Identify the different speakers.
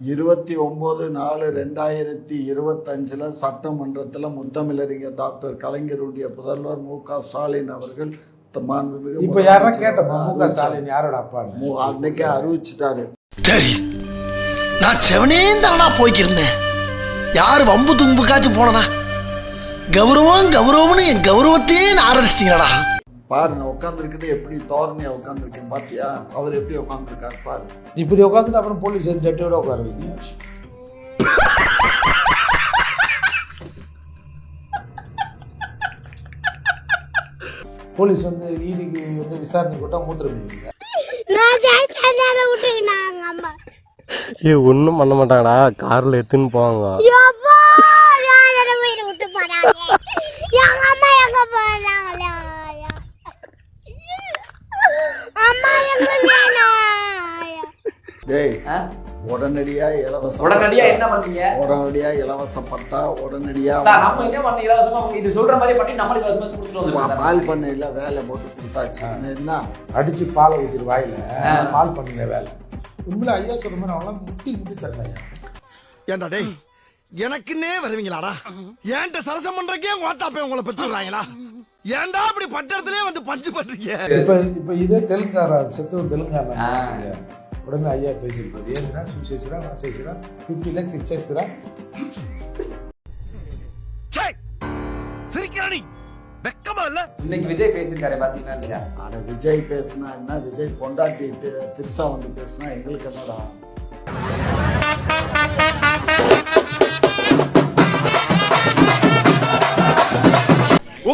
Speaker 1: இருபத்தி ஒம்பது நாலு ரெண்டாயிரத்தி இருபத்தஞ்சில் சட்டமன்றத்தில் முத்தமிழறிஞர் டாக்டர் கலைஞருடைய புதல்வர் மு க ஸ்டாலின் அவர்கள்
Speaker 2: இப்ப யாரா கேட்டப்ப மு க. ஸ்டாலின் யாரோட அப்பான்னு?
Speaker 1: மு- அன்னைக்கே அறிவிச்சிட்டாரு
Speaker 3: சரி நான் செவனே தானா போய்க்கிருந்தேன். யார் வம்பு தும்புக்காச்சும் போனனா கௌரவம் கௌரவம்னு என் கௌரவத்தையே நான் ஆரம்பிச்சிட்டீங்களா
Speaker 1: பாரு நான் உட்காந்துருக்கிட்டு எப்படி தோரணையா உட்காந்துருக்கேன் பாத்தியா? அவர் எப்படி உட்காந்துருக்காரு பாரு.
Speaker 2: இப்படி உட்காந்துட்டு அப்புறம் போலீஸ் ஜட்டியோட உட்கார வைங்க. போலீஸ் வந்து ஈடிக்கு வந்து விசாரணை கூட்டா மூத்திரம் போய்வீங்க
Speaker 4: நான் ஜெயிச்சதால விட்டுக்கினாங்க அம்மா.
Speaker 5: ஏ ஒன்றும் பண்ண மாட்டாங்கடா. காரில் எடுத்துன்னு போவாங்க.
Speaker 1: டேய்? உடனடியா இலவச
Speaker 6: உடனடியா என்ன பண்ணீங்க
Speaker 1: உடனடியா இலவச பட்டா உடனடியா
Speaker 6: சார் நம்ம என்ன பண்ண இலவசமா இது சொல்ற மாதிரி பண்ணி நம்மள இலவசமா கொடுத்துட்டு
Speaker 1: பால் பண்ணையில வேலை போட்டு கொடுத்தாச்சு. என்ன?
Speaker 2: அடிச்சு பாலை ஊற்றிட்டு வாயில. பால் பண்ணல வேலை. உண்மையில ஐயா சொல்ற மாதிரி அவங்களாம் முட்டி முட்டி தரலையா
Speaker 3: ஏண்டா டேய் எனக்குன்னே வருவீங்களாடா? ஏன்ட்ட சரசம் பண்றக்கே ஓட்டாப்பே உங்களை பெற்றுறாங்களா ஏன்டா அப்படி பட்டத்திலே வந்து பஞ்சு பண்றீங்க?
Speaker 2: இப்ப இப்ப இதே தெலுங்காரா செத்தவன் தெலுங்காரா உடனே ஐயா பேசியிருப்பாரு. ஏன்னா சுசேஷரா வாசேஷரா ஃபிஃப்டி லேக்ஸ் இச்சேஸ்தரா
Speaker 3: சிரிக்கிறானி வெக்கமா இல்ல?
Speaker 6: இன்னைக்கு விஜய் பேசியிருக்காரு பாத்தீங்கன்னா இல்லையா?
Speaker 1: ஆனா விஜய் பேசுனா என்ன? விஜய் பொண்டாட்டி தி- திரிஷா வந்து பேசுனா எங்களுக்கு என்னடா?